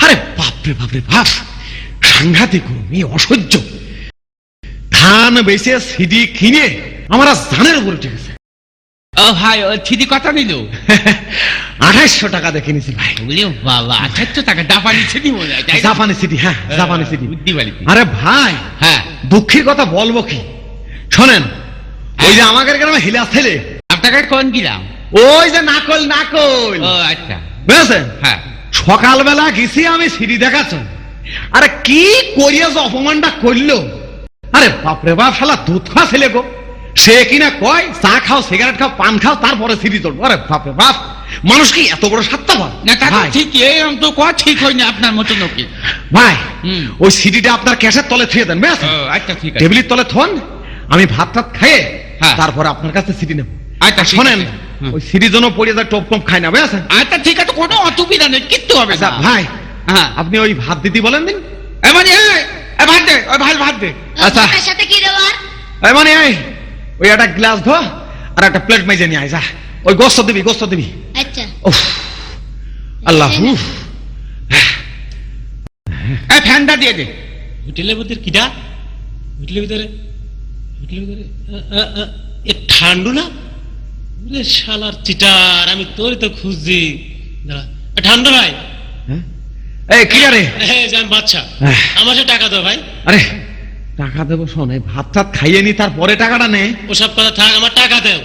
আরে বাপরে বাপরে বাপ! সাংঘাতিক গরম, অসহ্য। ধান বেচে সিডি কিনে আমার ধানের উপরে উঠে গেছে। ও ভাই ও থ্রি কত নিল? আঠাইশশো টাকা দেখে নিছি ভাই। বাবা টাকা জাপানি হয় না? জাপানি সিটি হ্যাঁ জাপানি সিটি বুদ্ধি বাড়িতে। আরে ভাই হ্যাঁ। দুঃখের কথা বলব কি? শোনেন ওই যে আমাদের গ্রামে হিলা ছেলে। আপনাকে কোন গিলাম? ওই যে নাকল নাকল। ও আচ্ছা। বুঝেছেন? হ্যাঁ। সকালবেলা গেছি আমি সিঁড়ি দেখাচ্ছেন। আরে কি করিয়া যে অপমানটা করল? আরে বাপরে বাপ শালা দুধ খাওয়া ছেলে গো। সে কিনা কয় চা খাও সিগারেট খাও পান খাও তারপরে সিঁড়ি চড়বো। আরে বাপরে বাপ মানুষ কি এত বড় না তা ঠিক এরকম তো কোয়া ঠিক হয়নি আপনার মতো লোকে ভাই ওই সিঁড়িটা আপনার ক্যাশের তলে থুয়ে দেন ও আচ্ছা ঠিক আছে। টেবিলের তলে থন আমি ভাত টাত খাইয়ে হ্যাঁ। তারপরে আপনার কাছে সিঁড়ি নেব। আচ্ছা, শোনেন ওই সিঁড়ির জন্য পড়ে যায় টপ টপ খায় না বুঝেছেন? আচ্ছা ঠিক আছে নেই কিচ্ছু হবে আচ্ছা না। ভাই হ্যাঁ। আপনি ওই ভাত দিদি বলেন দিন। এ মানে ভাত দে ওই ভাত ভাত দে। আচ্ছা। সাথে কি দেওয়ার? এই মানে এই ওই একটা গ্লাস ধো আর একটা প্লেট মেজে নিয়ে আয় যা। ওই গোস্ত দিবি গোস্ত দিবি। আচ্ছা। উফ আল্লাহ উফ। এ ফ্যানটা দিয়ে দে। হোটেলের ভিতরে কিটা হোটেলের ভিতরে? হোটেলের ভিতরে? ঠান্ডু না? শালার চিটার আমি তোর তো খুঁজছি। দাঁড়া। ঠান্ডু ভাই। হ্যাঁ? এই কি রে? হ্যাঁ বাচ্চা। হ্যাঁ। আমার টাকা দাও ভাই। আরে টাকা দেবো শোন ভাত টাত খাইয়ে নি তারপরে টাকাটা নে। ওসব কথা থাক আমার টাকা দেও।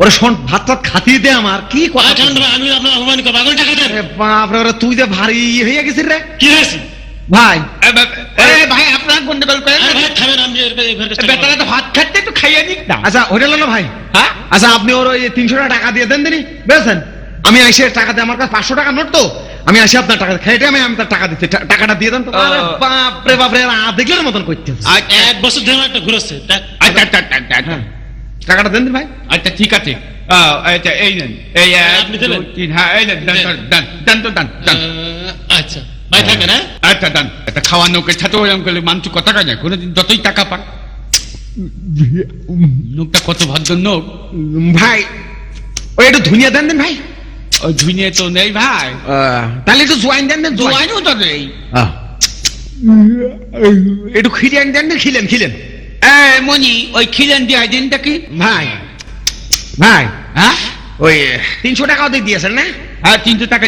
ওরে শোন ভাত টাত খাতিয়ে দে আমার কি কথা ঠান্ডু ভাই আমি আপনার অপমান করব এখন টাকা দেন আরে বাপরে ওরে তুই যে ভারী ইয়ে হয়ে গেছিস রে। কি হয়েছে? ভাই এ, ভাই আপনার গন্ডগোল করে আরে ভাই আমি বেটারা তো ভাত খাচ্ছে একটু খাইয়ে না। আচ্ছা হোটেল হলো ভাই। হ্যাঁ? আচ্ছা আপনি ওর ওই তিনশো টাকা দিয়ে দেন দিনি বুঝেছেন? আমি এসে টাকা দিয়ে আমার কাছে পাঁচশো টাকা নোট তো। আমি এসে আপনার টাকা খেটে আমি আমি তার টাকা দিচ্ছি টাকাটা দিয়ে দেন তো। বাপরে বাপরে দেখলেন মতন করতে আচ্ছা এক বছর ধরে একটা ঘুরোচ্ছে তা- আচ্ছা আচ্ছা হ্যাঁ। টাকাটা দেন ভাই। আচ্ছা ঠিক আছে। আচ্ছা এই নেন। এই তিন হ্যাঁ এই নেন তো আচ্ছা। ভাই হ্যাঁ। আচ্ছা খাওয়ানোকে ছাত্র ওরকম করলে মানুষ যায় যতই টাকা পাক। লোকটা কত লোক। ভাই ওই একটু ধুনিয়া দেন দিন ভাই। ওই তো নেই ভাই। তাহলে একটু জোয়াইন দেন দেন জোয়াইনও তো নেই। একটু খিলেন দেন দিন খিলেন খিলেন। মনি ওই খিলেন দিয়ে দিনটা কি? ভাই ভাই। হ্যাঁ? ওই তিনশো টাকাও দিয়ে দিয়েছেন না? হ্যাঁ তিনশো টাকা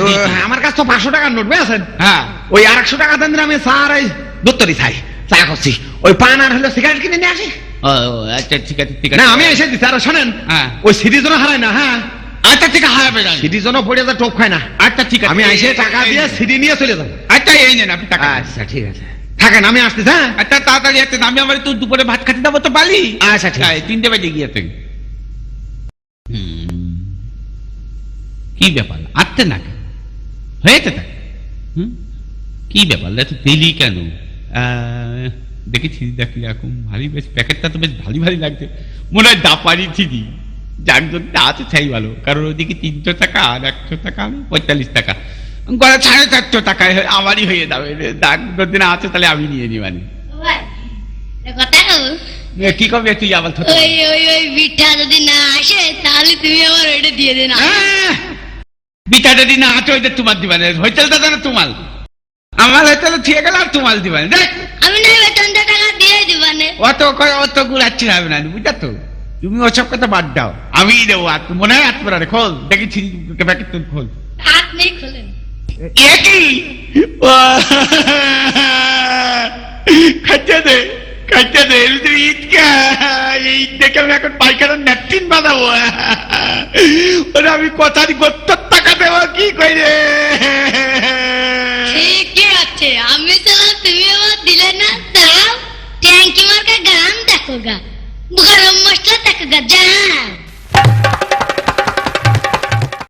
আমার কাছে তো পাঁচশো টাকার নোট বুঝেছেন হ্যাঁ। ওই আর টাকা দেন আমি স্যার ওই দত্তরি খাই চা করছি। ওই পান আর হলো সিগারেট কিনে নিয়ে আসি। ও আচ্ছা ঠিক আছে ঠিক না আছে আমি এসে দিচ্ছি আর শোনেন। হ্যাঁ। ওই সিটির জন্য হারাই না হ্যাঁ। আচ্ছা ঠিক আছে হারাবে না সিটির জন্য পড়ে যা টোপ খায় না। আচ্ছা ঠিক আছে। আমি এসে টাকা দিয়ে সিটি নিয়ে চলে যাব। আচ্ছা এই নেন আপনি টাকা আচ্ছা ঠিক আছে। থাকেন আমি আসতেছি হ্যাঁ? আচ্ছা তাড়াতাড়ি একটা আমি আমার তো দুপুরে ভাত খেতে যাব তো পালি আচ্ছা ঠিক আছে। তিনটে বাজে গিয়েছে কি ব্যাপার? আসতে না হয়েছে তা? কি ব্যাপার? এত তেলি কেন? দেখেছি দেখি এখন ভারী বেশ প্যাকেটটা তো বেশ ভারী ভারী লাগছে। মনে হয় দাপারি থিদি যার আছে সেই ভালো। কারণ ওদিকে তিনশো টাকা আর একশো টাকা আমি পঁয়তাল্লিশ টাকা। গড়া সাড়ে চারশো টাকায় আমারই হয়ে যাবে। দাগ যদি না আছে তাহলে আমি নিয়ে কব কি। করবে তুই আবার ওই ওই যদি না আসে তাহলে তুমি আমার ওইটা দিয়ে দেন বিটা যদি না আছে ওইটা তোমার দিবানে। হইতেল দাদা না তোমাল আমার হইতেল ঠিক গেল আর তোমাল দিবানে। দেখ। আমি না বেতনটা টাকা দিয়ে দিবানে। অত অত গুড়াচ্ছি হবে না বুঝা তো? তুমি ওসব কথা বাদ দাও। আমি দেবো মনে হয় আত্মরা খোল দেখি প্যাকেট তুই খোল হাত নেই খোলেন এ কি খাচ্ছে দে খাচ্ছে দে এর ভিতরে ঈদ কা দেখে আমি এখন ন্যাপকিন বানাবো ওরে আমি কথার গোত্তর টাকা দেবো কি করে ঠিকই আছে আমি চালাম তুমি আমার দিলে না দাও ট্যাঙ্কি মার্কা গান দেখো গা গরম মশলা দেখো গা যা